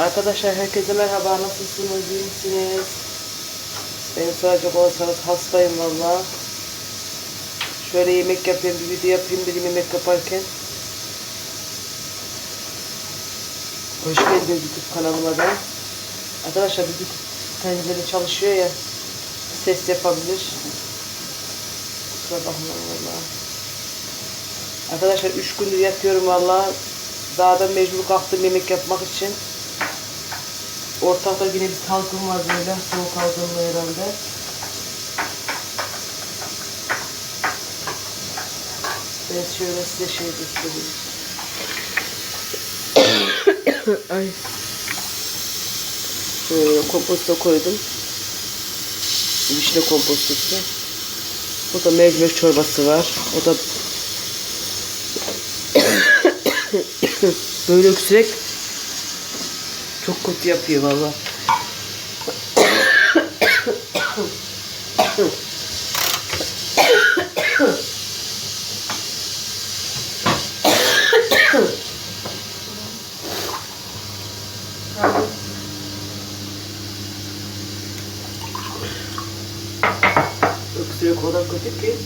Arkadaşlar herkese merhaba. Nasılsınız? iyi misiniz? Beni soracak olursanız hastayım valla. Şöyle yemek yapayım, bir video yapayım dedim yemek yaparken. Hoş geldiniz YouTube kanalıma da. Arkadaşlar bir tencere çalışıyor ya. Ses yapabilir. Kusura bakmayın valla. Arkadaşlar 3 gündür yatıyorum valla. Daha da mecbur kalktım yemek yapmak için. Ortalıkta yine bir salgın var böyle. Soğuk algınlığı herhalde. Ben şöyle size şey göstereyim. Ay. Şöyle komposta koydum. Vişne kompostosu. Burada mercimek çorbası var. O da böyle öksürek çok kötü yapıyor valla. Öksürek o kadar kötü ki.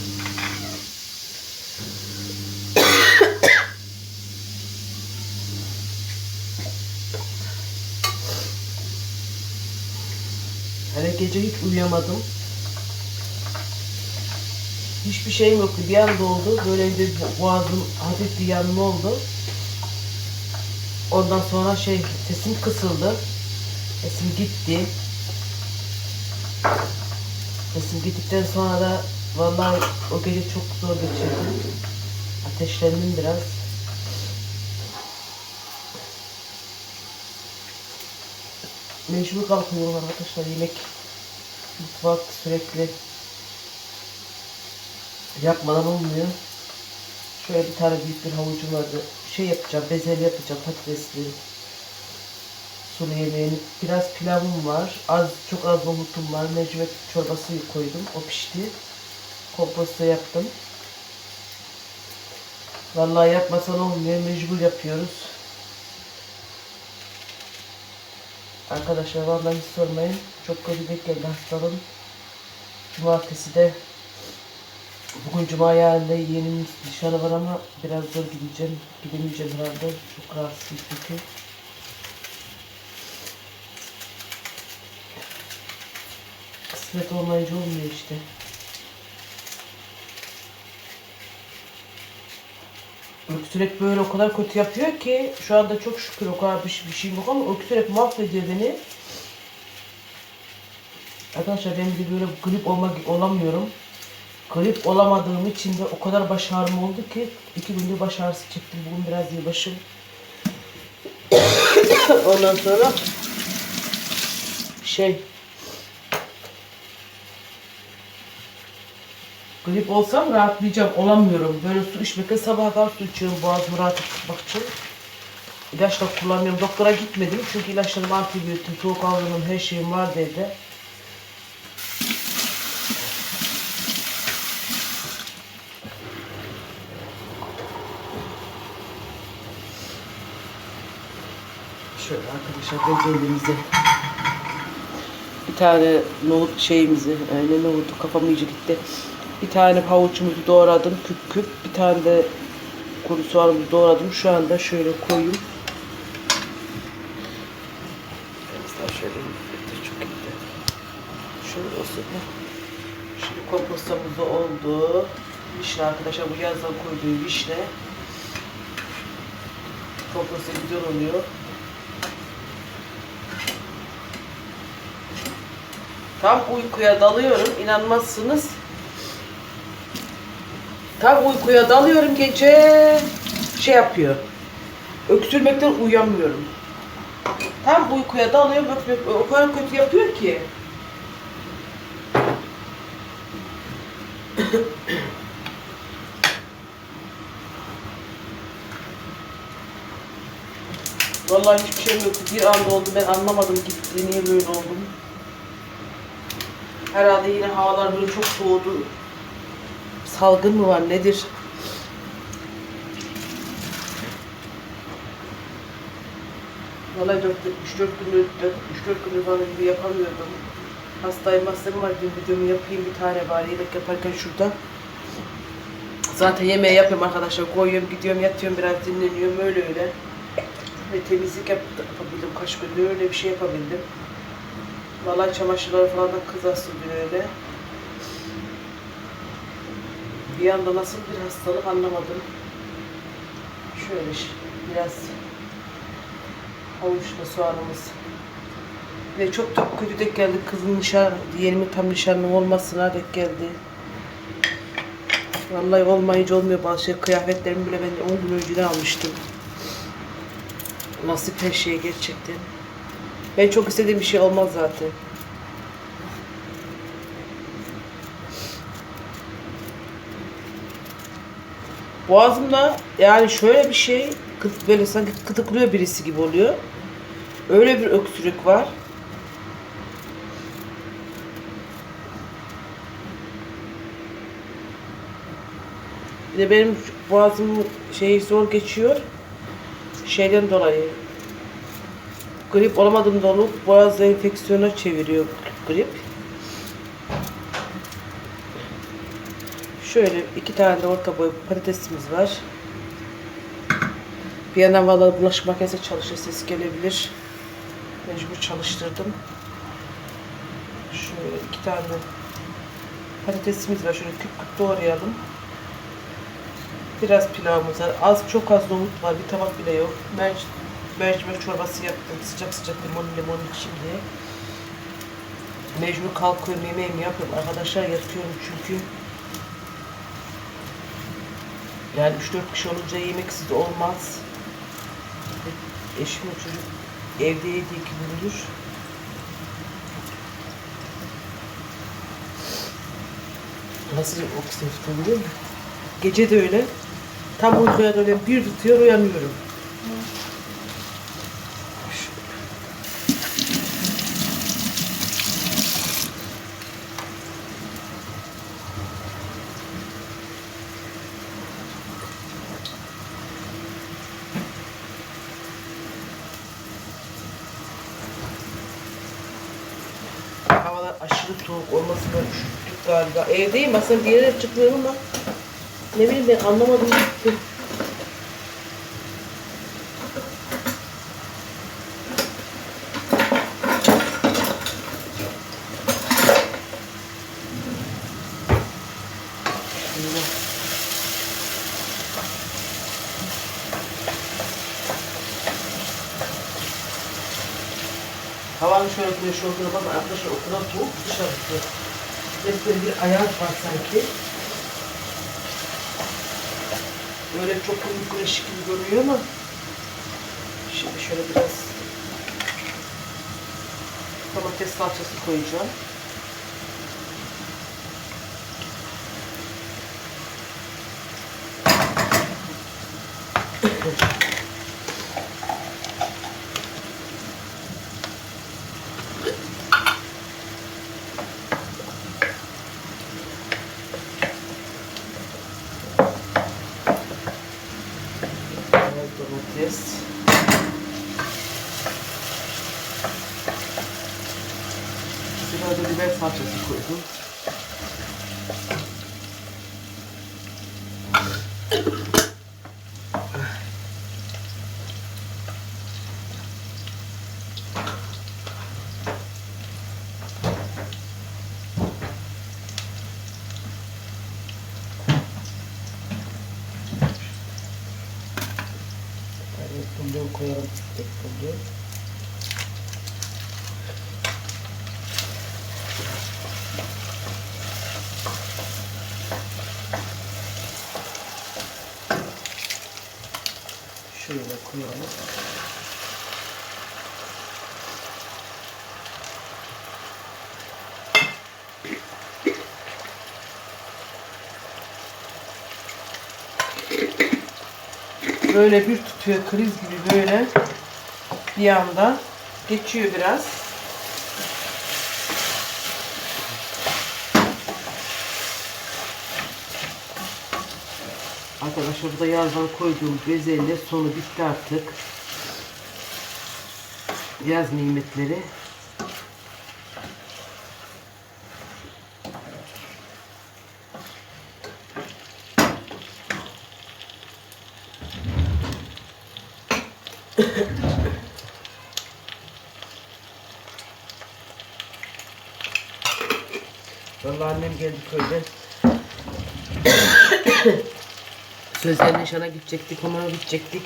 Gece hiç uyuyamadım. Hiçbir şeyim yoktu. Bir anda oldu. Böyle bir boğazım hafif bir yanma oldu. Ondan sonra şey sesim kısıldı. Sesim gitti. Sesim gittikten sonra da vallahi o gece çok zor geçirdim. Ateşlendim biraz. Mecbur kalkıyorum arkadaşlar yemek mutfak sürekli yapmadan olmuyor. Şöyle bir tane büyük bir havucum vardı. Şey yapacağım, bezelye yapacağım patatesli. Sulu yemeğini. Biraz pilavım var. Az, çok az nohutum var. Mercimek çorbası koydum. O pişti. Komposto yaptım. Vallahi yapmasan olmuyor. Mecbur yapıyoruz. Arkadaşlar vallahi hiç sormayın. Çok kötü geldi hastalığım. Cumartesi de bugün cuma yarın da dışarı var ama biraz zor gideceğim. Gidemeyeceğim herhalde. Çok rahatsız çünkü. Kısmet olmayınca olmuyor işte. Öksürek böyle o kadar kötü yapıyor ki şu anda çok şükür o kadar bir, şey- bir şeyim yok ama öksürek mahvediyor beni. Arkadaşlar ben de böyle grip olmak olamıyorum. Grip olamadığım için de o kadar baş ağrım oldu ki iki gündür baş ağrısı çektim. Bugün biraz iyi. Ondan sonra şey Grip olsam rahatlayacağım. Olamıyorum. Böyle su içmekle sabaha kadar su içiyorum. Boğazımı rahat tutmak için. İlaç da kullanmıyorum. Doktora gitmedim. Çünkü ilaçlarım antibiyotik, soğuk algınlığım her şeyim var dedi. Şöyle arkadaşlar bezelimizi bir tane nohut şeyimizi, yani nohutu kafam iyice gitti. Bir tane havuçumuzu doğradım küp küp. Bir tane de kuru soğanımızı doğradım. Şu anda şöyle koyayım. Biraz şöyle gitti, çok gitti. Şöyle olsun. Şimdi kompostomuz da oldu. Vişne arkadaşlar bu yazdan koyduğu vişne. Komposta güzel oluyor. Tam uykuya dalıyorum. inanmazsınız. Tam uykuya dalıyorum gece şey yapıyor. Öksürmekten uyuyamıyorum. Tam uykuya dalıyorum öksürmek o kadar kötü yapıyor ki. Vallahi hiçbir şey yoktu. Bir anda oldu. Ben anlamadım gitti. Niye böyle oldum? Herhalde yine havalar böyle çok soğudu. Salgın mı var nedir? Vallahi 4 3-4 gündür 3-4 gündür falan gibi yapamıyordum. Hastayım hastayım var bir videomu yapayım bir tane bari yemek yaparken şurada. Zaten yemeği yapıyorum arkadaşlar. Koyuyorum, gidiyorum, yatıyorum, biraz dinleniyorum. Öyle öyle. Ve temizlik yap yapabildim. Kaç gündür öyle bir şey yapabildim. Vallahi çamaşırları falan da kız asıldı öyle. Bir anda nasıl bir hastalık anlamadım. Şöyle biraz havuçla soğanımız. Ve çok çok kötü denk geldi. Kızın nişan, yeğenimin tam nişanlı olmasına denk geldi. Vallahi olmayınca olmuyor bazı şey. Kıyafetlerimi bile ben 10 gün önceden almıştım. Nasip her şeye gerçekten. Ben çok istediğim bir şey olmaz zaten. Boğazımda yani şöyle bir şey böyle sanki kıtıklıyor birisi gibi oluyor. Öyle bir öksürük var. Bir de benim boğazım şey zor geçiyor. Şeyden dolayı. Grip olamadığım dolayı boğaz enfeksiyona çeviriyor grip. Şöyle iki tane de orta boy patatesimiz var. Bir yandan vallahi bulaşık makinesi çalışıyor, ses gelebilir. Mecbur çalıştırdım. Şöyle iki tane patatesimiz var. Şöyle küp küp doğrayalım. Biraz pilavımız var. Az çok az nohut var. Bir tabak bile yok. Merc mercimek çorbası yaptım. Sıcak sıcak limon limon için diye. Mecbur kalkıyorum yemeğimi yapıyorum. Arkadaşlar yatıyorum çünkü. Yani 3-4 kişi olunca yemeksiz olmaz. Eşim ve çocuk evde yedi iki gündür. Nasıl oksijen tutabiliyor mu? Gece de öyle. Tam uykuya dalıyorum. Bir tutuyor uyanıyorum. Havalar aşırı soğuk olmasına üşüttük galiba. Evdeyim aslında bir yere çıkmıyorum ama ne bileyim ben anlamadım gitti. Şimdi Havanın şöyle güneş olduğuna bakma arkadaşlar o kadar soğuk dışarısı. Resmen bir ayaz var sanki. Böyle çok kırmızı güneş gibi görünüyor ama şimdi şöyle biraz domates salçası koyacağım. Evet, domates. Biraz da biber salçası koydum. Yani bulyon koyalım. Tek bulyon. Koyalım. Böyle bir tutuyor kriz gibi böyle bir anda geçiyor biraz. Arkadaşlar burada yazdan koyduğum bezelye sonu bitti artık. Yaz nimetleri. Vallahi annem geldi köyden. Sözlerine nişana gidecektik, ona gidecektik.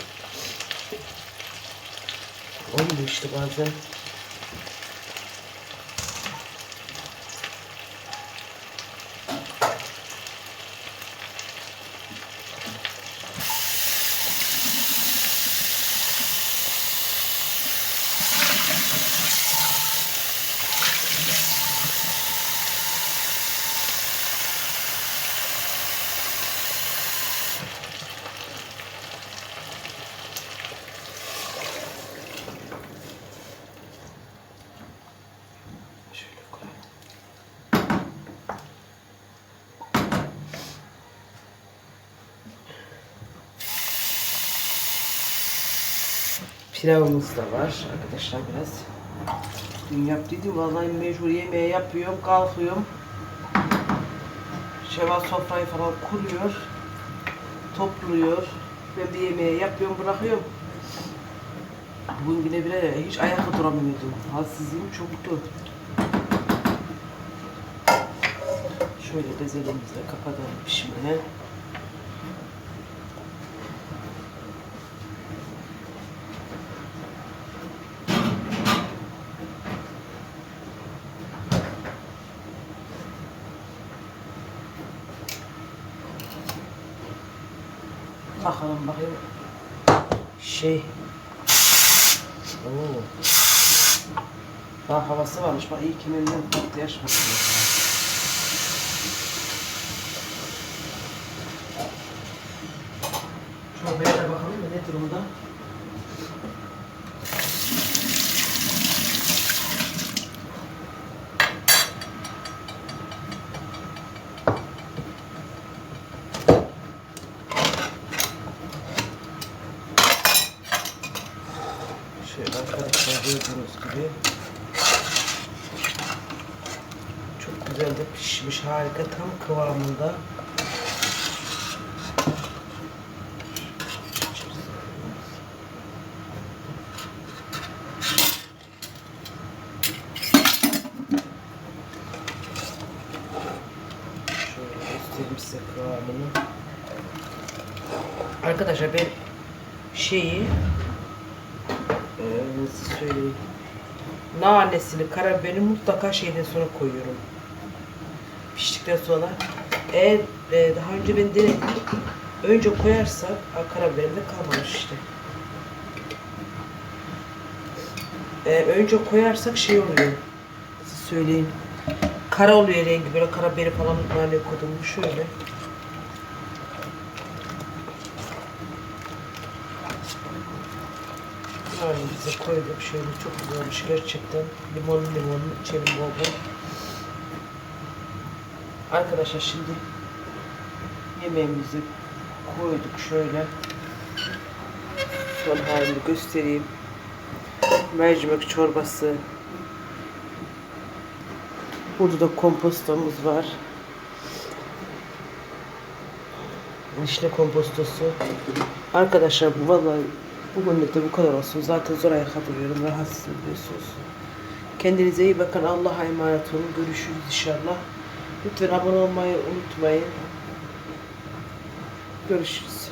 Olmuyor işte bazen. Pilavımız da var arkadaşlar biraz. Dün yaptıydım vallahi mecbur yemeğe yapıyorum kalkıyorum. Şeva sofrayı falan kuruyor. Topluyor. Ben bir yemeğe yapıyorum bırakıyorum. Bugün yine bile hiç ayakta duramıyordum. Halsizliğim çoktu. Şöyle bezelimizle kapatalım pişmeye. Bakalım bakayım. Şey. Oo. Daha havası varmış. Bak iyi kemerinden tatlı yaşmasın. Çorbaya da bakalım mı ne durumda? Şöyle arkadaşlar gördüğünüz gibi çok güzel de pişmiş harika tam kıvamında. Size kıvamını. Arkadaşlar ben şeyi ee, nasıl söyleyeyim? Nanesini, karabiberini mutlaka şeyden sonra koyuyorum. Piştikten sonra. Eğer e, daha önce ben denedim. Önce koyarsak karabiberim de kalmamış işte. Ee, önce koyarsak şey oluyor. Nasıl söyleyeyim? Kara oluyor rengi böyle karabiberi falan nane koydum şöyle. Halimize koyduk şöyle çok güzel olmuş gerçekten. Limonlu limonlu içelim bol bol. Arkadaşlar şimdi yemeğimizi koyduk şöyle. Son halini göstereyim. Mercimek çorbası. Burada da kompostomuz var. Vişne kompostosu. Arkadaşlar bu vallahi bugün de bu kadar olsun. Zaten zor ayakta duruyorum. Rahatsızım biliyorsunuz. Kendinize iyi bakın. Allah'a emanet olun. Görüşürüz inşallah. Lütfen abone olmayı unutmayın. Görüşürüz.